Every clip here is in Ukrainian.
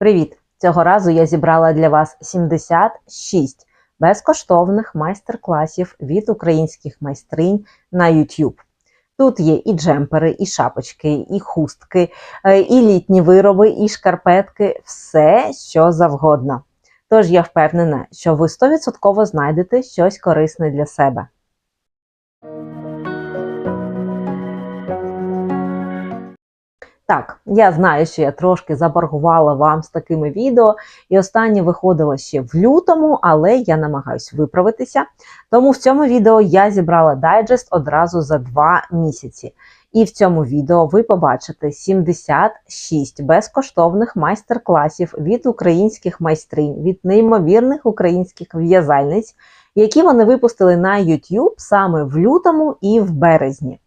Привіт! Цього разу я зібрала для вас 76 безкоштовних майстер-класів від українських майстринь на YouTube. Тут є і джемпери, і шапочки, і хустки, е, і літні вироби, і шкарпетки, все, що завгодно. Тож я впевнена, що ви 100% знайдете щось корисне для себе. Так, я знаю, що я трошки заборгувала вам з такими відео, і останнє виходило ще в лютому, але я намагаюсь виправитися. Тому в цьому відео я зібрала дайджест одразу за два місяці. І в цьому відео ви побачите 76 безкоштовних майстер-класів від українських майстринь, від неймовірних українських в'язальниць, які вони випустили на YouTube саме в лютому і в березні.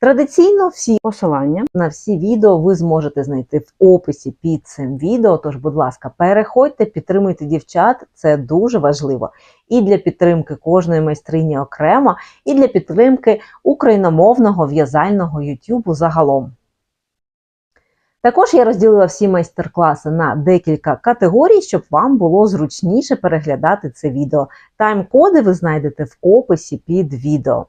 Традиційно всі посилання на всі відео ви зможете знайти в описі під цим відео. Тож, будь ласка, переходьте, підтримуйте дівчат, це дуже важливо. І для підтримки кожної майстрині окремо, і для підтримки україномовного в'язального Ютубу загалом. Також я розділила всі майстер-класи на декілька категорій, щоб вам було зручніше переглядати це відео. Тайм-коди ви знайдете в описі під відео.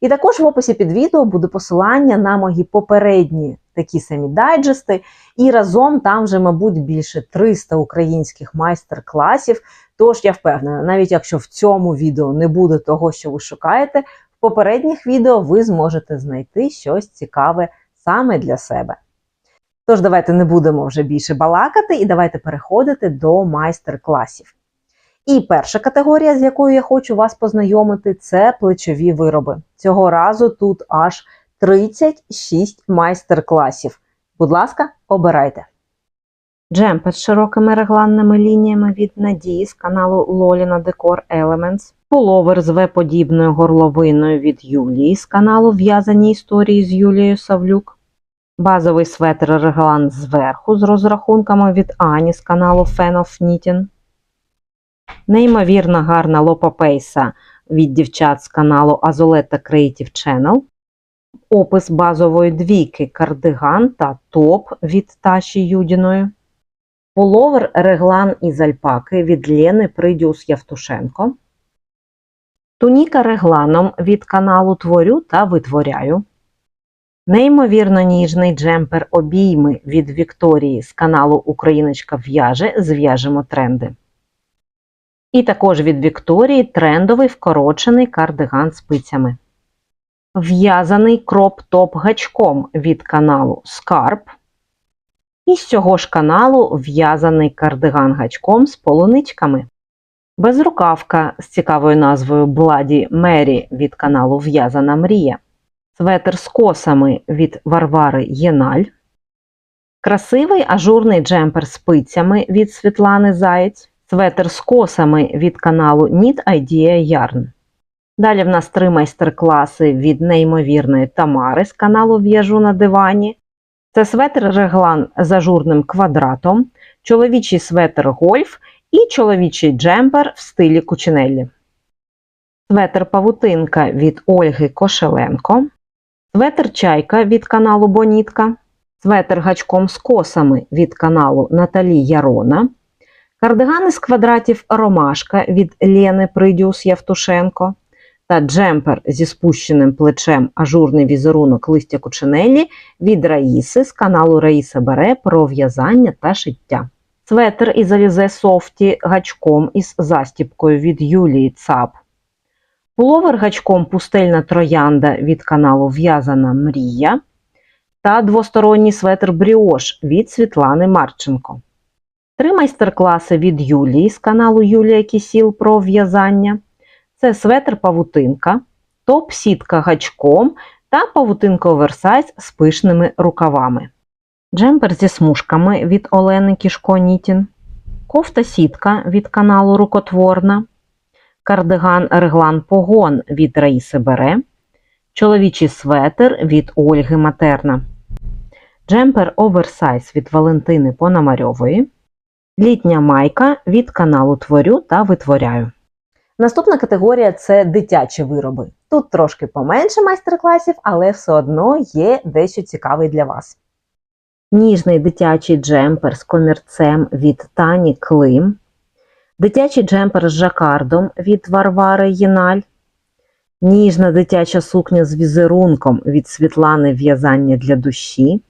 І також в описі під відео буде посилання на мої попередні такі самі дайджести. І разом там вже, мабуть, більше 300 українських майстер-класів. Тож я впевнена, навіть якщо в цьому відео не буде того, що ви шукаєте, в попередніх відео ви зможете знайти щось цікаве саме для себе. Тож, давайте не будемо вже більше балакати і давайте переходити до майстер-класів. І перша категорія, з якою я хочу вас познайомити, це плечові вироби. Цього разу тут аж 36 майстер-класів. Будь ласка, обирайте. Джемпер з широкими регланними лініями від Надії з каналу Лоліна Decor Elements. Пуловер з В-подібною горловиною від Юлії з каналу В'язані історії з Юлією Савлюк. Базовий светр реглан зверху з розрахунками від Ані з каналу Fan of Knitting. Неймовірно гарна лопапейса від дівчат з каналу Azoletta Creative Channel. Опис базової двійки кардиган та топ від Таші Юдіної. Пуловер реглан із альпаки від Лєни Придіус Явтушенко. Туніка регланом від каналу Творю та Витворяю. Неймовірно ніжний джемпер обійми від Вікторії з каналу Україночка в'яже Зв'яжемо тренди. І також від Вікторії трендовий вкорочений кардиган спицями. В'язаний кроп-топ гачком від каналу Scarp. І з цього ж каналу в'язаний кардиган гачком з полуничками. Безрукавка з цікавою назвою Bloody Mary від каналу В'язана Мрія. Светр з косами від Варвари Єналь. Красивий ажурний джемпер з пицями від Світлани Заєць. Светр з косами від каналу Knit Idea Yarn. Далі в нас три майстер-класи від неймовірної Тамари з каналу В'яжу на дивані. Це светр реглан з ажурним квадратом, чоловічий светр гольф і чоловічий джемпер в стилі кучинеллі. Светр павутинка від Ольги Кошеленко. Светр чайка від каналу Бонітка. Светр гачком з косами від каналу Наталі Ярона. Кардигани з квадратів Ромашка від Лєни Придіус Явтушенко та джемпер зі спущеним плечем ажурний візерунок листя кучинелі від Раїси з каналу Раїса Бере про в'язання та шиття. Светр із Алізе Софті гачком із застіпкою від Юлії Цап. Пуловер гачком пустельна троянда від каналу В'язана Мрія та двосторонній светр Бріош від Світлани Марченко. Три майстер-класи від Юлії з каналу Юлія Кісіл про в'язання. Це светр павутинка, топ-сітка гачком та павутинка оверсайз з пишними рукавами. Джемпер зі смужками від Олени Кішко Нітін. Кофта сітка від каналу Рукотворна. Кардиган реглан погон від Раїси Бере. Чоловічий светр від Ольги Матерна. Джемпер оверсайз від Валентини Пономарьової. Літня майка від каналу Творю та Витворяю. Наступна категорія це дитячі вироби. Тут трошки поменше майстер-класів, але все одно є дещо цікавий для вас. ніжний дитячий джемпер з комірцем від Тані Клим, дитячий джемпер з жакардом від Варвари Єналь, ніжна дитяча сукня з візерунком від Світлани В'язання для душі,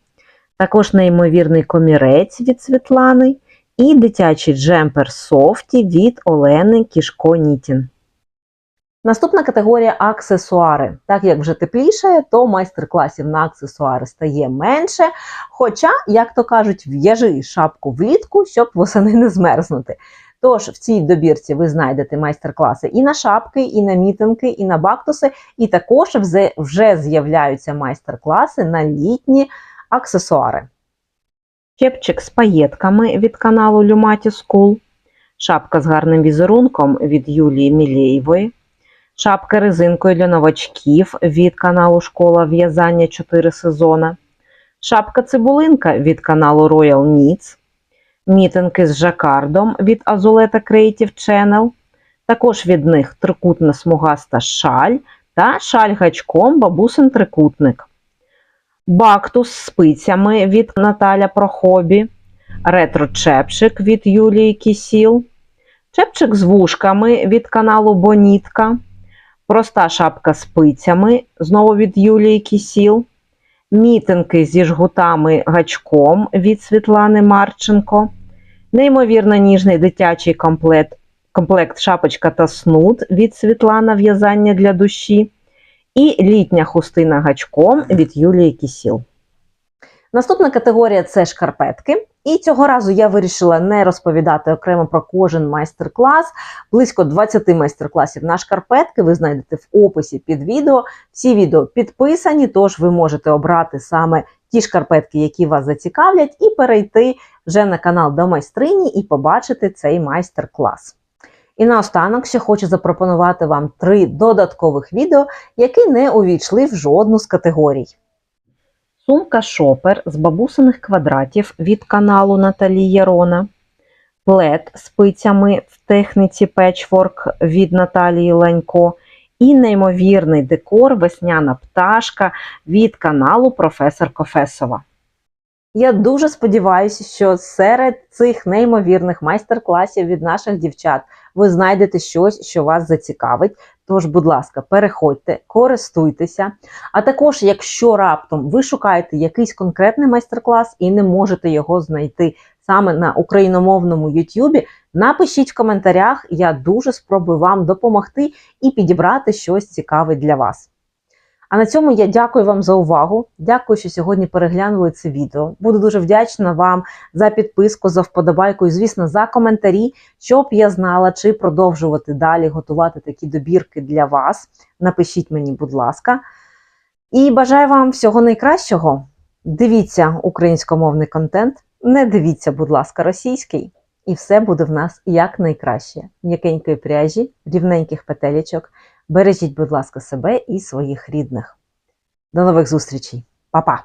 також неймовірний комірець від Світлани і дитячий джемпер Софті від Олени Кішко Нітін. Наступна категорія аксесуари. Так як вже тепліше, то майстер-класів на аксесуари стає менше. Хоча, як то кажуть, в'яжи шапку влітку, щоб восени не змерзнути. Тож в цій добірці ви знайдете майстер-класи і на шапки, і на мітинги, і на бактуси, і також вже з'являються майстер-класи на літні аксесуари. Чепчик з паєтками від каналу Люматі School, шапка з гарним візерунком від Юлії Мілєєвої, шапка резинкою для новачків від каналу Школа в'язання 4 сезона, шапка цибулинка від каналу Royal Knits, мітинки з жакардом від Azuleta Creative Channel, також від них трикутна смугаста шаль та шаль гачком бабусин трикутник. Бактус з спицями від Наталя Прохобі, ретро-чепчик від Юлії Кісіл, чепчик з вушками від каналу Бонітка, проста шапка з спицями знову від Юлії Кісіл, мітинки зі жгутами гачком від Світлани Марченко, неймовірно ніжний дитячий комплект, комплект шапочка та снуд від Світлана В'язання для душі і літня хустина гачком від Юлії Кісіл. Наступна категорія це шкарпетки. І цього разу я вирішила не розповідати окремо про кожен майстер-клас. Близько 20 майстер-класів на шкарпетки ви знайдете в описі під відео. Всі відео підписані, тож ви можете обрати саме ті шкарпетки, які вас зацікавлять, і перейти вже на канал до майстрині і побачити цей майстер-клас. І наостанок ще хочу запропонувати вам три додаткових відео, які не увійшли в жодну з категорій. Сумка шопер з бабусиних квадратів від каналу Наталі Ярона, плед з пицями в техніці печворк від Наталії Ленько і неймовірний декор Весняна пташка від каналу Професор Кофесова. Я дуже сподіваюся, що серед цих неймовірних майстер-класів від наших дівчат ви знайдете щось, що вас зацікавить. Тож, будь ласка, переходьте, користуйтеся. А також, якщо раптом ви шукаєте якийсь конкретний майстер-клас і не можете його знайти саме на україномовному YouTube, напишіть в коментарях, я дуже спробую вам допомогти і підібрати щось цікаве для вас. А на цьому я дякую вам за увагу. Дякую, що сьогодні переглянули це відео. Буду дуже вдячна вам за підписку, за вподобайку і, звісно, за коментарі, щоб я знала, чи продовжувати далі готувати такі добірки для вас. Напишіть мені, будь ласка. І бажаю вам всього найкращого. Дивіться українськомовний контент, не дивіться, будь ласка, російський. І все буде в нас як найкраще. М'якенької пряжі, рівненьких петелечок. Бережіть, будь ласка, себе і своїх рідних. До нових зустрічей. Па-па!